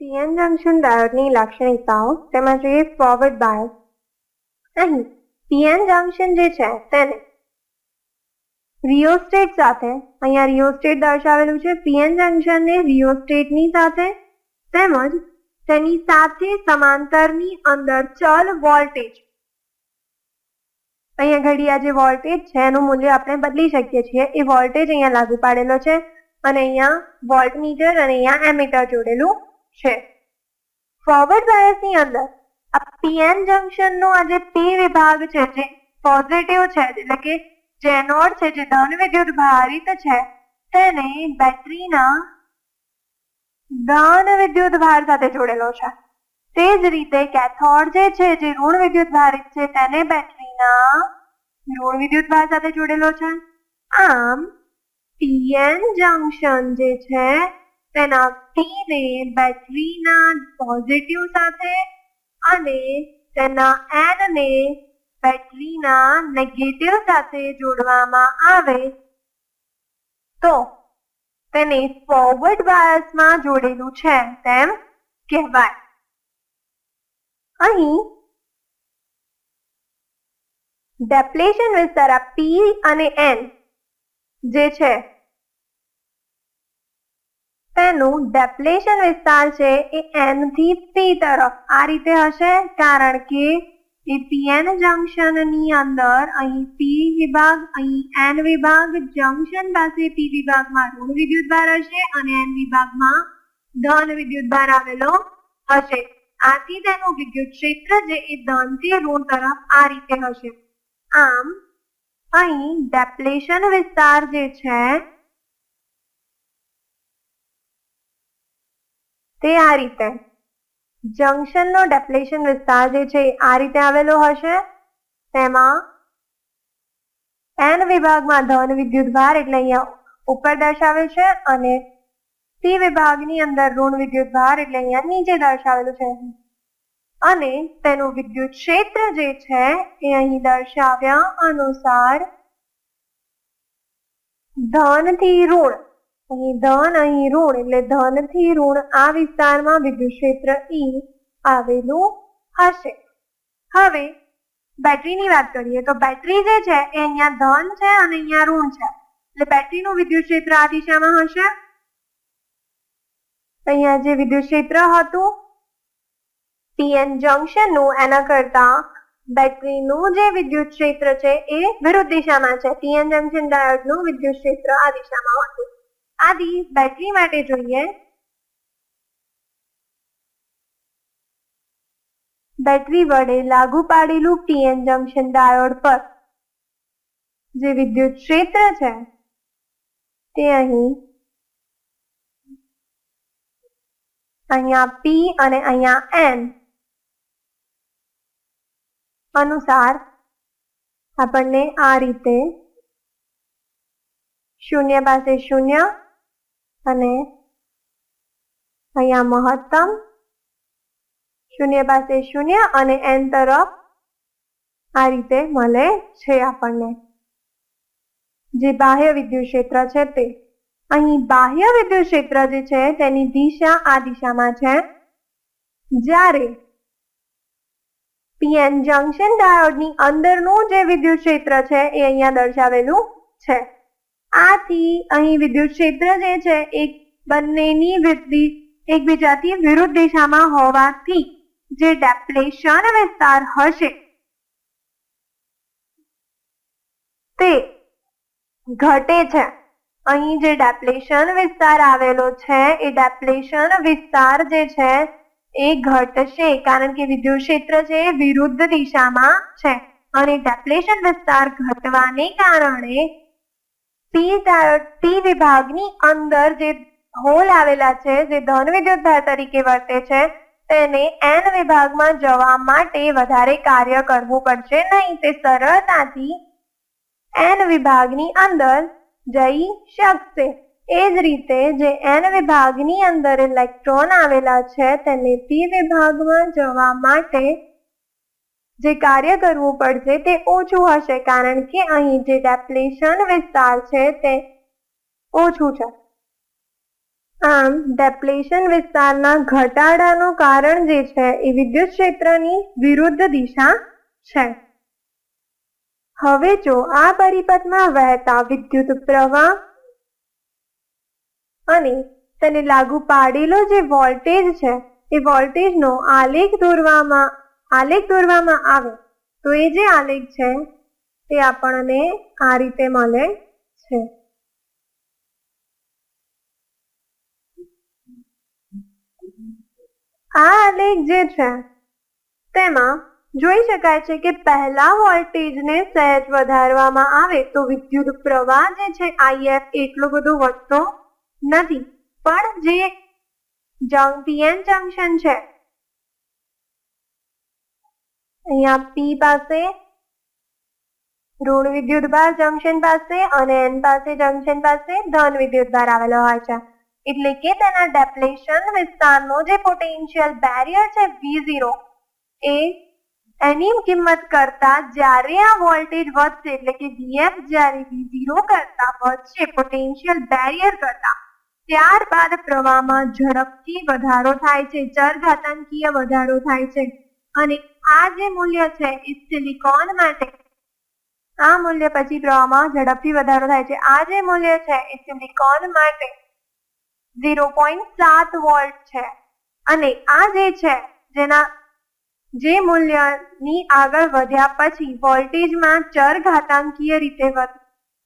PN junction ડાયોડની લાક્ષણિકતાઓ તેમજ જોઈએ ફોરવર્ડ બાયસ. અહીં પીએન જંકશન જે છે તેને રિયોસ્ટેટ સાથે, અહીંયા રિયોસ્ટેટ દર્શાવેલું છે પીએન જંકશનને રિયોસ્ટેટની સાથે તેમજ તેની સાથે સમાંતરની અંદર ચલ વોલ્ટેજ. અહીંયા ઘડી આ જે વોલ્ટેજ છે એનું મૂલ્ય આપણે બદલી શકીએ છીએ. એ વોલ્ટેજ અહીંયા લાગુ પાડેલો છે અને અહીંયા વોલ્ટમીટર અને અહીંયા એમીટર જોડેલું છે. ફોરવર્ડ બાયસની અંદર, આ પીએન જંકશનનો આ જે પી વિભાગ છે, જે પોઝિટિવ છે, એટલે કે જેનોડ છે, જે ધન વિદ્યુત ભારિત છે, તેને બેટરીના ધન વિદ્યુત ભાર સાથે જોડેલો છે. તે જ રીતે કેથોડ જે છે, જે ઋણ વિદ્યુત ભારિત છે, તેને બેટરીના ઋણ વિદ્યુત ભાર સાથે જોડેલો છે. આમ પીએન જંક્શન જે છે તેના ને બેટરીના પોઝિટિવ સાથે અને તેના એનને બેટરીના નેગેટિવ સાથે જોડવામાં આવે. તો તેને ફોરવર્ડ બાયસમાં જોડેલું છે તેમ કહેવાય. અહીં ડેપ્લેશન વિસ્તાર પી અને એન જે છે? તેનું ડેપ્લેશન વિસ્તાર છે એ એનથી પી તરફ. આ રીતે હશે કારણ કે એ પીએન જંક્શનની અંદર અહીં પી વિભાગ, અહીં એન વિભાગ જંકશન પાસે પી વિભાગમાં ઋણ વિદ્યુતભાર હશે અને એન વિભાગમાં ધન વિદ્યુત ભાર આવેલો હશે. આથી તેનું વિદ્યુત ક્ષેત્ર જે એ ધનથી ઋણ તરફ આ રીતે હશે. આમ, અહીં ડેપ્લેશન વિસ્તાર જે છે તે આ રીતે. જંક્શનનો ડેપ્લેશન વિસ્તાર જે છે આ રીતે આવેલો હશે. તેમાં એન વિભાગમાં ધન વિદ્યુત ભાર એટલે અહીંયા ઉપર દર્શાવે છે અને સી વિભાગની અંદર ઋણ વિદ્યુત ભાર એટલે અહીંયા નીચે દર્શાવેલું છે. અને તેનું વિદ્યુત ક્ષેત્ર જે છે એ અહીં દર્શાવ્યા અનુસાર ધનથી ઋણ અહીં ધન, અહીં ઋણ, એટલે ધનથી ઋણ આ વિસ્તારમાં વિદ્યુત ક્ષેત્ર ઈ આવેલું હશે. હવે, બેટરીની વાત કરીએ તો બેટરી જે છે, એ અહીંયા ધન છે અને અહીંયા ઋણ છે. એટલે બેટરીનું વિદ્યુત ક્ષેત્ર આ દિશામાં હશે. અહીંયા જે વિદ્યુત ક્ષેત્ર હતું પીએન જંક્શનનું એના કરતા બેટરીનું જે વિદ્યુત ક્ષેત્ર છે, એ વિરુદ્ધ દિશામાં છે. પીએન જંક્શન ડાયોડનું વિદ્યુત ક્ષેત્ર આ દિશામાં હતું. આદિ બેટરી માટે જોઈએ. બેટરી વડે લાગુ પાડેલું પીએન જંકશન ડાયોડ પર જે વિદ્યુત ક્ષેત્ર છે, તે અહીં અહીંયા પી અને અહીંયા એન અનુસાર આપણને આ રીતે શૂન્ય પાસે શૂન્ય અને અહીંયા મહત્તમ શૂન્ય પાસે શૂન્ય અને એન તરફ આ રીતે મળે છે આપણને. જે બાહ્ય વિદ્યુત ક્ષેત્ર છે તે. અહીં બાહ્ય વિદ્યુત ક્ષેત્ર જે છે તેની દિશા આ દિશામાં છે. જ્યારે પીએન જંક્શન ડાયોડની અંદરનું જે વિદ્યુત ક્ષેત્ર છે એ અહીંયા દર્શાવેલું છે. આથી અહીં વિદ્યુત ક્ષેત્ર જે છે એક બંનેની વૃદ્ધિ એકબીજાથી વિરુદ્ધ દિશામાં હોવાથી જે ડેપ્લેશન વિસ્તાર હશે, તે ઘટે છે. અહીં જે ડેપ્લેશન વિસ્તાર આવેલો છે, એ ડેપ્લેશન વિસ્તાર જે છે, એ ઘટશે કારણ કે વિદ્યુત ક્ષેત્ર છે વિરુદ્ધ દિશામાં છે. અને ડેપ્લેશન વિસ્તાર ઘટવાને કારણે પી પી વિભાગની અંદર જે હોલ આવેલા છે, જે ધન વિદ્યુતભાર તરીકે વર્તે છે, તેને એન વિભાગમાં જવા માટે વધારે કાર્ય કરવું પડશે નહીં. તે સરળતાથી એન વિભાગની અંદર જઈ શકશે. એ જ રીતે જે એન વિભાગની અંદર ઇલેક્ટ્રોન આવેલા છે, તેને પી વિભાગમાં જવા માટે જે કાર્ય કરવું પડશે તે ઓછું હશે કારણ કે અહીં જે ડેપ્લેશન વિસ્તાર છે તે ઓછું છે. આમ ડેપ્લેશન વિસ્તારના ઘટાડાનું કારણ જે છે એ વિદ્યુત ક્ષેત્રની વિરુદ્ધ દિશા છે. હવે જો આ પરિપથમાં વહેતા વિદ્યુત પ્રવાહ અને તેને લાગુ પાડેલો જે વોલ્ટેજ છે, એ વોલ્ટેજનો આલેખ દોરવામાં આલેખ દોરવામાં આવે તો એ જે આલેખ છે, તે આપણને આ રીતે મળે છે. આ આલેખ જે છે, તેમાં જોઈ શકાય છે કે પહેલા વોલ્ટેજને સહેજ વધારવામાં આવે તો વિદ્યુત પ્રવાહ જે છે આઈએફ એટલો બધો વધતો નથી. પણ જે પીએન જંકશન છે અહીંયા પી પાસે ઋણ વિદ્યુતભાર જંકશન પાસે અને એન પાસે જંકશન પાસે ધન વિદ્યુતભાર આવેલો હોય છે. એટલે કે તેના ડેપ્લેશન વિસ્તારનો જે પોટેન્શિયલ બેરિયર છે V0 એ એની કિંમત કરતા જ્યારે આ વોલ્ટેજ વધશે, એટલે કે વીએફ જ્યારે V0 કરતા વધશે પોટેન્શિયલ બેરિયર કરતા, ત્યારબાદ પ્રવાહમાં ઝડપથી વધારો થાય છે, ચરઘાતાંકીય વધારો થાય છે. અને આ જે મૂલ્ય છે, એ સિલિકોન માટે, આ મૂલ્ય પછી પ્રવાહમાં ઝડપથી વધારો થાય છે. આ જે મૂલ્ય છે, એ સિલિકોન માટે ઝીરો પોઈન્ટ સાત વોલ્ટ છે. અને આ જે છે, જેના, જે મૂલ્યની આગળ વધ્યા પછી વોલ્ટેજમાં ચરઘાતાંકીય રીતે વધ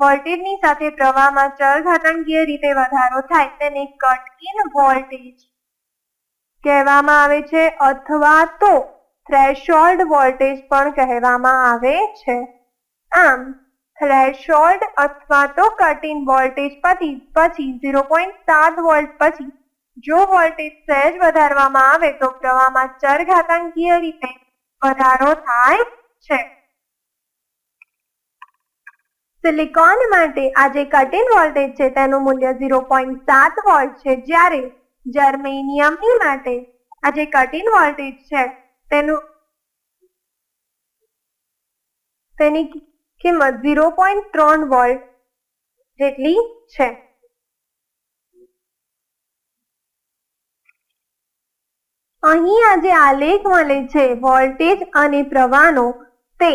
વોલ્ટેજની સાથે પ્રવાહમાં ચરઘાતાંકીય રીતે વધારો થાય, તેને કટ ઇન વોલ્ટેજ કહેવામાં આવે છે. અથવા તો થ્રેશોલ્ડ વોલ્ટેજ પણ કહેવામાં આવે છે. આમ થ્રેશોલ્ડ અથવા તો કટ ઇન વોલ્ટેજ પછી પછી ઝીરો પોઈન્ટ સાત વોલ્ટ પછી, જો વોલ્ટેજ સહેજ વધારવામાં આવે તો પ્રવાહમાં ચરઘાતાંકીય રીતે વધારો થાય છે. સિલિકોન માટે આ જે કટ વોલ્ટેજ છે તેનું મૂલ્ય ઝીરો પોઈન્ટ સાત વોલ્ટ છે. જ્યારે જર્મેનિયમની માટે આ જે કટ વોલ્ટેજ છે તેનું તેની કિંમત ઝીરો પોઈન્ટ ત્રણ વોલ્ટ જેટલી છે. અહીં આજે આલેખ મળે છે વોલ્ટેજ અને પ્રવાહનો. તે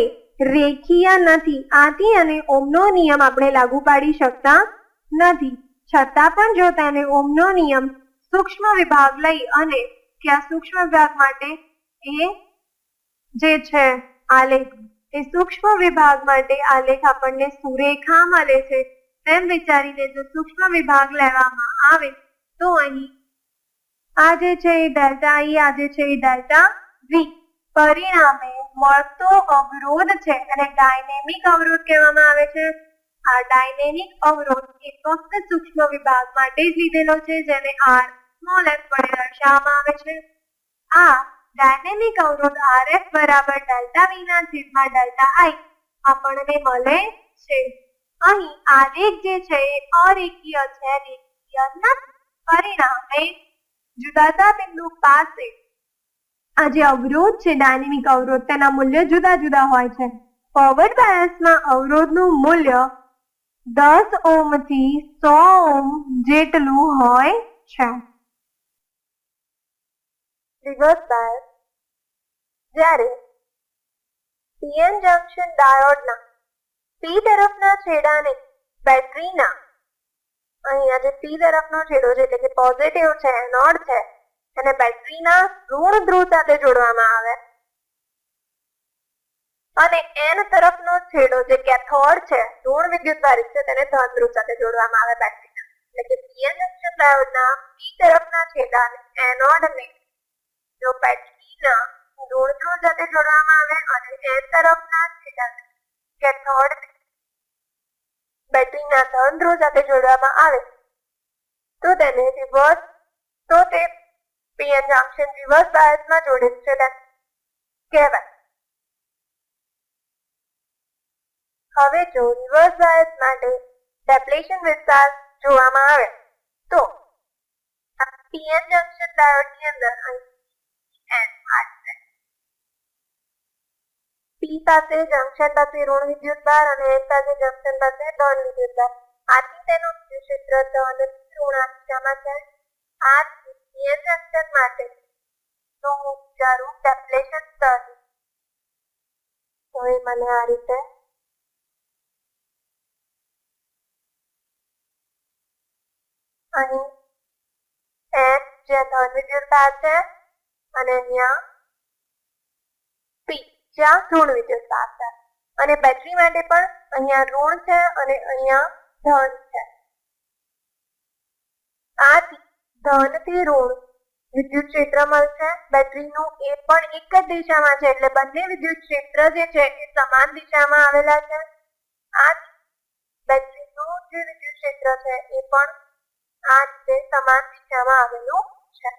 રેખીય નથી. આથી અને ઓમનો નિયમ આપણે લાગુ પાડી શકતા નથી. છતાં પણ જો તેને ઓમનો નિયમ સૂક્ષ્મ વિભાગ લઈ અને ત્યાં સૂક્ષ્મ વિભાગ માટે એ જે છે આલેખ એ સૂક્ષ્મ વિભાગ માટે આલેખ આપણને સુરેખા મળે છે. તેમ વિચારીને જો સૂક્ષ્મ વિભાગ લેવામાં આવે, તો અહીં આ જે છે એ ડેલ્ટા, ઈ આ જે છે એ ડેલ્ટા વી પરિણામે મળતો અવરોધ છે અને ડાયનેમિક અવરોધ કહેવામાં આવે છે. આ ડાયનેમિક અવરોધ એ ફક્ત સૂક્ષ્મ વિભાગ માટે જ લીધેલો છે, જેને આર સ્મોલ એફ વડે દર્શાવવામાં આવે છે. આ ડાયનેમિક અવરોધ RF બરાબર ડેલ્ટા V ના છેદમાં ડેલ્ટા I. આપણને મળે છે. અહીં આલેખ જે છે એ અરેખીય છે, રેખીય નથી. પરિણામે જુદા જુદા બિંદુ પાસે આ જે અવરોધ છે ડાયનેમિક અવરોધ, તેના મૂલ્ય જુદા જુદા હોય છે. ફોરવર્ડ બાયસમાં અવરોધનું મૂલ્ય દસ ઓમથી સો ઓમ જેટલું હોય છે. રિવર્સ બાયસ જ્યારે પીએન જંકશન ડાયોડના પી તરફના છેડાને બેટરીના અહીંયા જે પી તરફનો છેડો છે એટલે કે પોઝિટિવ છે એનોડ છે એને બેટરીના ઋણ ધ્રુવ સાથે જોડવામાં આવે. અને એન તરફનો છેડો જે કેથોડ છે, ઋણ વિદ્યુત ભારિત છે, તેને ધન ધ્રુવ સાથે જોડવામાં આવે બેટરીના. એટલે કે પીએન જંકશન ડાયોડના પી તરફના છેડાને એનોડને જો બેટરીના સાથે જોડવામાં આવે અને એન તરફના કેથોડ બેટરીના ધન ધ્રુવ સાથે જોડવામાં આવે તો તેને રિવર્સ તો તે પીએન જંકશન રિવર્સ બાયસમાં જોડે છે કહેવાય હવે જો રિવર્સ બાયસ માટે ડેપ્લેશન વિસ્તાર જોવામાં આવે તો પીએન જંકશન ડાયોડની અંદર અહીં એન છે પાસે જંક્શન પાસે ઋણ વિદ્યુતભાર અને એન પાસે જંક્શન પાસે ધન વિદ્યુતભાર આથી તેનો ક્ષેત્ર ધન ઋણ છે. આ દ્વિતીય જંકશન માટે તો હું વિચારું ડેપ્લેશન સ્તર તો એ મને આ રીતે અહીં એમ જે ધન વિદ્યુતભાર છે અને અહીંયા પી. જ્યાં ઋણ વિદ્યુતતા છે. અને બેટરી માટે પણ અહીંયા ઋણ છે અને અહીંયા ધન છે. આથી ધનથી ઋણ વિદ્યુત ક્ષેત્ર મળશે બેટરીનું એ પણ એક જ દિશામાં છે, એટલે બંને વિદ્યુત ક્ષેત્ર જે છે એ સમાન દિશામાં આવેલા છે. આ બેટરીનું જે વિદ્યુત ક્ષેત્ર છે એ પણ આ રીતે સમાન દિશામાં આવેલું છે.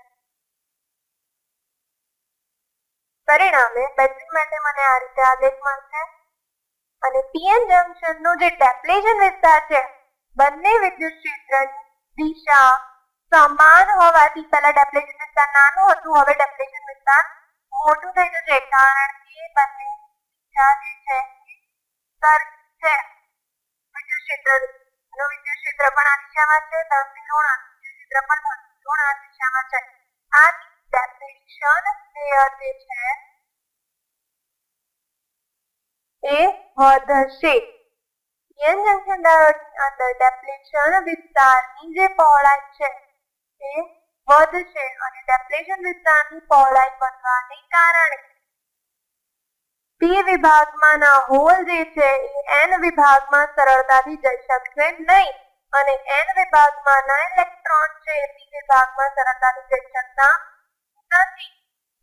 પરિણામે બેટરી માટે મને આ રીતે આલેખ મળશે. અને પીએન જંકશન નો જે ડેપ્લેશન વિસ્તાર છે, બંને વિદ્યુત ક્ષેત્રની દિશા સમાન હોવાથી પહેલા ડેપ્લેશન વિસ્તાર નાનું હતું, હવે ડેપ્લેશન વિસ્તાર મોટું થઈ જશે, કારણ કે બંને દિશા જે છે સર છે. વિદ્યુત ક્ષેત્ર નો વિદ્યુત ક્ષેત્ર પણ આ દિશામાં છે ધનથી ઋણ વિદ્યુત ક્ષેત્ર પણ ઋણ આ દિશામાં છે. આ ડેપ્લેશન લેયર જે છે એ વધશે યન જંકશન અંદર ડેપ્લેશન વિસ્તારની જે પહોળાઈ છે તે વધશે અને ડેપ્લેશન વિસ્તારની પહોળાઈ વધવાને કારણે પી વિભાગમાંના હોલ જે છે એ એન વિભાગમાં સરળતાથી જઈ શકશે નહીં. અને એન વિભાગમાંના ઇલેક્ટ્રોન છે એ પી વિભાગમાં સરળતાથી જઈ શકતા નથી.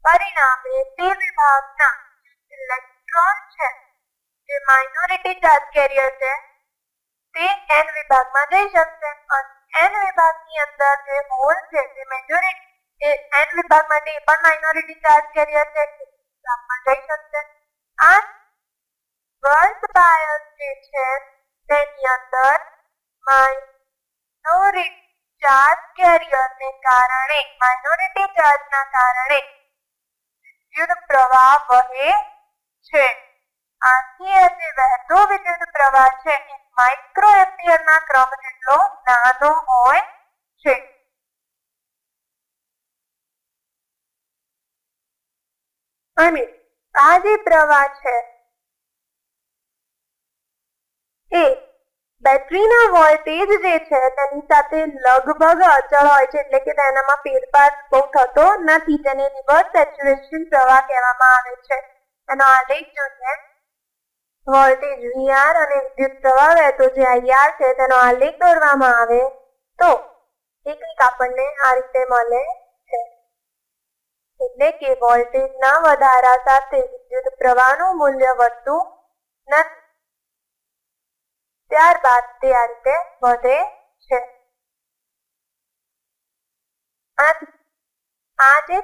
પરિણામે તે વિભાગના ઇલેક્ટ્રોન છે. જે માઇનોરિટી ચાર્જ કેરિયર છે, તે એન વિભાગમાં જઈ શકશે અને એન વિભાગની અંદર જે હોલ છે તે મેજોરિટી એન વિભાગ માટે એ પણ માઇનોરિટી ચાર્જ કેરિયર છે તે વિભાગમાં જઈ શકશે. આ વર્લ્ડ બાયસ જે છે, તેની અંદર માઇનોરિટી ચાર્જ કેરિયરને કારણે માઇનોરિટી ચાર્જના કારણે વિદ્યુત પ્રવાહ વહે છે. આથી એ વહેતો વિદ્યુત પ્રવાહ છે. માઇક્રો એમ્પિયરના ક્રમ જેટલો નાનો હોય છે. અને આ જે પ્રવાહ છે, એ બેટરીના વોલ્ટેજ જે છે તેની સાથે લગભગ અચળ હોય છે, એટલે કે તેનામાં ફેરફાર બહુ થતો નથી તેને રિવર્સ સેચ્યુરેશન પ્રવાહ કહેવામાં આવે છે. એનો આલેખ જોઈએ. વોલ્ટેજ વીઆર અને વિદ્યુત પ્રવાહ વહેતો જે આઈઆર છે, તેનો આલેખ દોરવામાં આવે તો એ કંઈક આપણને આ રીતે મળે છે. એટલે કે વોલ્ટેજના વધારા સાથે વિદ્યુત પ્રવાહનું મૂલ્ય વધતું નથી. ત્યારબાદ તે આ રીતે વધે છે. આ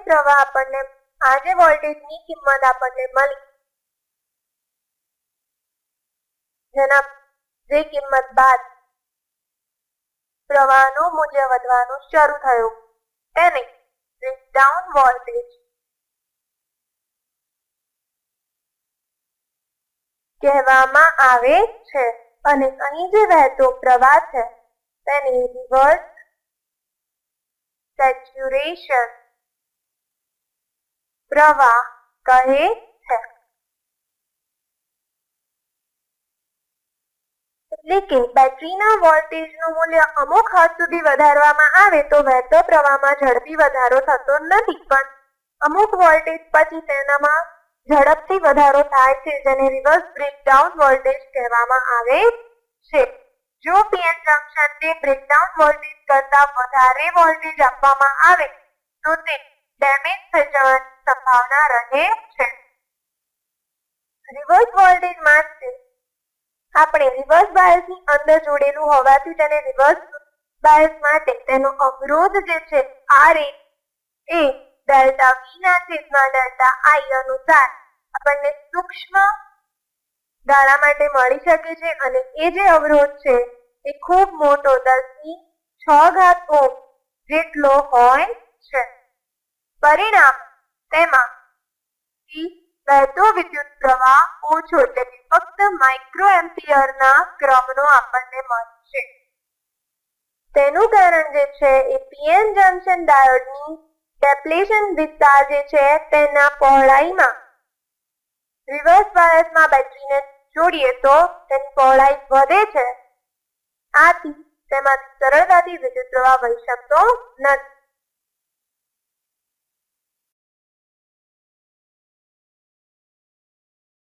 પ્રવાહ આપણને આ વોલ્ટેજની કિંમત આપણને મળી. જેના, જે કિંમત બાદ પ્રવાહનું મૂલ્ય વધવાનું શરૂ થયું. તેને બ્રેકડાઉન વોલ્ટેજ કહેવામાં આવે છે. અને અહીં જે વહેતો પ્રવાહ છે, તેને રિવર્સ સેચ્યુરેશન પ્રવાહ કહે છે. એટલે કે બેટરીના વોલ્ટેજનું મૂલ્ય અમુક હદ સુધી વધારવામાં આવે તો વહેતો પ્રવાહમાં ઝડપી વધારો થતો નથી, પણ અમુક વોલ્ટેજ પછી તેનામાં ઝડપથી વધારો થાય છે જેને રિવર્સ બ્રેકડાઉન વોલ્ટેજ કહેવામાં આવે છે. જો પીએન જંકશનને બ્રેકડાઉન વોલ્ટેજ કરતા વધારે વોલ્ટેજ આપવામાં આવે, તો તે ડેમેજ થઈ જવાની સંભાવના રહે છે. રિવર્સ વોલ્ટેજ માટે આપણે રિવર્સ બાયસની અંદર જોડેલું હોવાથી તેને રિવર્સ બાયસ માટે તેનો અવરોધ જે છે આર એ એ ડેલ્ટા વી છેદમાં ડેલ્ટા આઈ અનુસાર આપણને સૂક્ષ્મ ગાળા માટે મળી શકે છે અને એ જે અવરોધ છે એ ખૂબ મોટો દસની છ ઘાત ઓમ જેટલો હોય છે. પરિણામ તેમાં વહેતો વિદ્યુત પ્રવાહ ઓછો એટલે કે ફક્ત માઇક્રો એમ્પિયરના ક્રમનો આપણને મળશે તેનું કારણ જે છે એ પીએન જંકશન ડાયોડની ડેપ્લેશન વિસ્તાર જે છે તેના પહોળાઈમાં. રિવર્સ બાયસમાં બેટરીને જોડીએ તો તેની પહોળાઈ વધે છે. આથી તેમાંથી સરળતાથી વિદ્યુત પ્રવાહ વહી શકતો નથી.